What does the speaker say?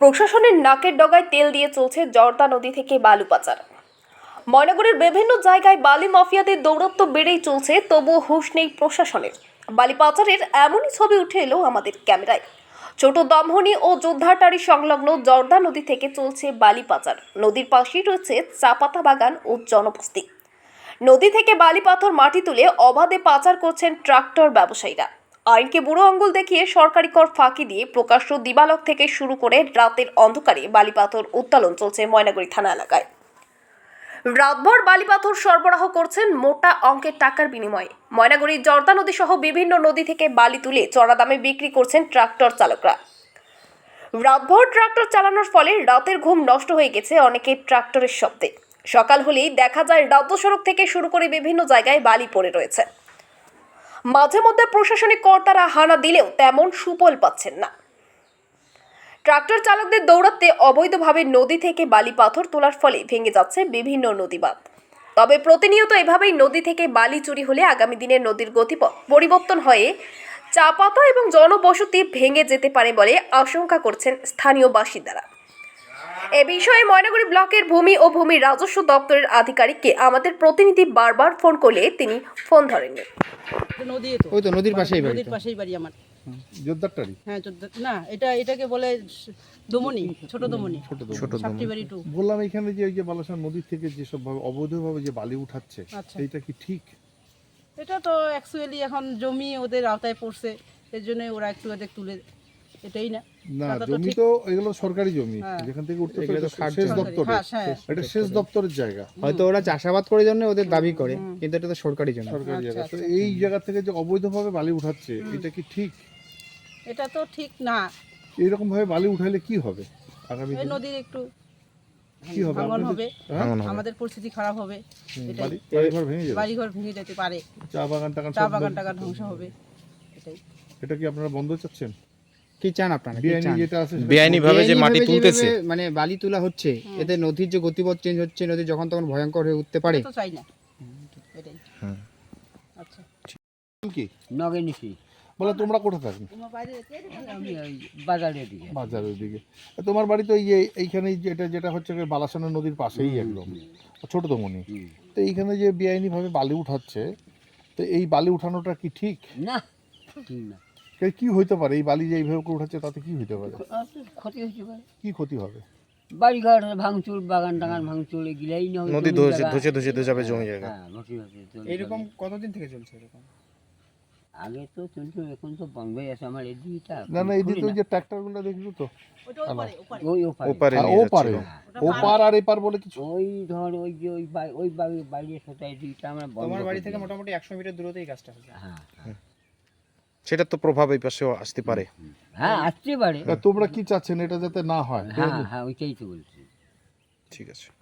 প্রশাসনের নাকের ডগায় তেল দিয়ে চলছে জর্দা নদী থেকে বালু পাচার। ময়নাগুড়ির বিভিন্ন জায়গায় বালি মাফিয়াদের দৌরত্ব বেড়েই চলছে, তবুও হুঁশ নেই প্রশাসনের। বালি পাচারের এমনই ছবি উঠে এলো আমাদের ক্যামেরায়। ছোট দমহনি ও যোদ্ধাটারি সংলগ্ন জর্দা নদী থেকে চলছে বালি পাচার। নদীর পাশেই রয়েছে চাপাতা বাগান ও জনবস্তি। নদী থেকে বালি পাথর মাটি তুলে অবাধে পাচার করছেন ট্রাক্টর ব্যবসায়ীরা। আইনকে বুড়ো আঙ্গুল দেখিয়ে সরকারি কর ফাঁকি দিয়ে প্রকাশ্য দিবালক থেকে শুরু করে রাতের অন্ধকারে বালি পাথর উত্তোলন চলছে ময়নাগুড়ি থানা এলাকায়। রাতভর বালিপাথর সরবরাহ করছেন মোটা অঙ্কের টাকার বিনিময়ে। ময়নাগুড়ির জর্দা নদী সহ বিভিন্ন নদী থেকে বালি তুলে চড়া দামে বিক্রি করছেন ট্রাক্টর চালকরা। রাতভর ট্রাক্টর চালানোর ফলে রাতের ঘুম নষ্ট হয়ে গেছে অনেকের ট্রাক্টরের শব্দে। সকাল হলেই দেখা যায় রাজ্য সড়ক থেকে শুরু করে বিভিন্ন জায়গায় বালি পড়ে রয়েছে। মাঝে মধ্যে প্রশাসনিক কর্তারা হানা দিলেও তেমন সুফল পাচ্ছেন না। ট্রাক্টর চালকদের দৌড়াতে অবৈধভাবে নদী থেকে বালি পাথর তোলার ফলে ভেঙে যাচ্ছে বিভিন্ন নদীবাঁধ। তবে প্রতিনিয়ত এভাবেই নদী থেকে বালি চুরি হলে আগামী দিনে নদীর গতিপথ পরিবর্তন হয়ে চাপাতা এবং জনবসতি ভেঙে যেতে পারে বলে আশঙ্কা করছেন স্থানীয় বাসিন্দারা। এ বিষয়ে ময়নাগুড়ি ব্লকের ভূমি ও ভূমি রাজস্ব দপ্তরের আধিকারিককে আমাদের প্রতিনিধি বারবার ফোন করলে তিনি ফোন ধরেননি। নদী ওই তো নদীর পাশেই বাড়ি নদীর পাশেই বাড়ি আমার। জোরদারটারি হ্যাঁ চোদ্দ- না এটা এটাকে বলে দমনি ছোট দমনি। ছোট দমনি। বললাম এখানে যে ওই যে বালাসন নদী থেকে যেসব ভাবে অবৈধভাবে যে বালি উঠাচ্ছে আচ্ছা। এইটা কি ঠিক? এটা তো অ্যাকচুয়ালি এখন জমি ওদের আওতায় পড়ছে এর জন্য ওরা একটু তুলে এটাই না। না জমি তো এগুলো সরকারি জমি। হ্যাঁ। যেখান থেকে উঠতে শেষ দপ্তরে হ্যাঁ, হ্যাঁ। এটা শেষ দপ্তরের জায়গা। হয়তো ওরা চাষাবাদ করে জন্য ওদের দাবি করে কিন্তু এটা তো সরকারি জমি। সরকারি আচ্ছা, জায়গা। তো আচ্ছা। এই জায়গা থেকে যে অবৈধভাবে বালি উঠাচ্ছে এটা কি ঠিক? এটা তো ঠিক না। এইরকম ভাবে বালি উঠাইলে কি হবে আগামী নদীর একটু কি হবে? ভাঙন। আমাদের পরিস্থিতি খারাপ হবে। বাড়িঘর ভেঙে যাবে। বাড়িঘর ভেঙে যেতে পারে। চা বাগান টাগান চা বাগান টাগান ধ্বংস হবে। এটাই। এটা কি আপনারা বন্ধ চাচ্ছেন? কি চান আপনারা? কি বেআইনি ভাবে যে মাটি তুলতেছে। মানে বালি তোলা হচ্ছে এতে নদীর যে গতিপথ চেঞ্জ হচ্ছে নদী যখন তখন ভয়ঙ্কর হয়ে উঠতে পারে। তো চাই না। এটাই। আচ্ছা। কি? নগে নিছি বলে তোমরা কোথায় ওই বাজারের দিকে। বাজারের দিকে। তোমার বাড়ি তো এই যে- এইখানে যেটা যেটা হচ্ছে বালাসানা নদীর পাশেই একদম। ছোট হুম। তো এইখানে যে বেআইনি ভাবে বালি উঠাচ্ছে তো এই বালি উঠানোটা কি ঠিক? না ঠিক না। কি হইতে পারে? এই বালি যে এইভাবে করে উঠাচ্ছে তাতে কি হইতে পারে? ক্ষতি হয়েছে পারে। কি ক্ষতি হবে? বাড়িঘর ভাঙচুর বাগান টাগান ভাঙচুর এগুলাই না নদী ধসে ধসে ধসে ধসে যাবে জমি জায়গা। হ্যাঁ এরকম কতদিন থেকে চলছে এরকম? আগে তো চলতো এখন তো বন্ধই আছে আমার এই দিকটা না না যে ট্রাক্টরগুলো দেখছ তো? ওটা ওপারে ওপারে। ওই ওপারে। ওপারে হ্যাঁ, নিয়ে ও পারে যাচ্ছিল ও পার আর এপার বলে কিছু? ওই ধর ওই যে ওই ওই বাড়ি বাড়ির সাথে এই দিকটা আমরা বন্ধ তোমার বাড়ি থেকে মোটামুটি একশো মিটার দূরতেই কাজটা হচ্ছে। হ্যাঁ। সেটার তো প্রভাব এই পাশেও আসতে পারে। হ্যাঁ আসতে পারে। তোমরা কি চাচ্ছেন এটা যাতে না হয়? হ্যাঁ হ্যাঁ ওইটাই তো বলছি। ঠিক আছে।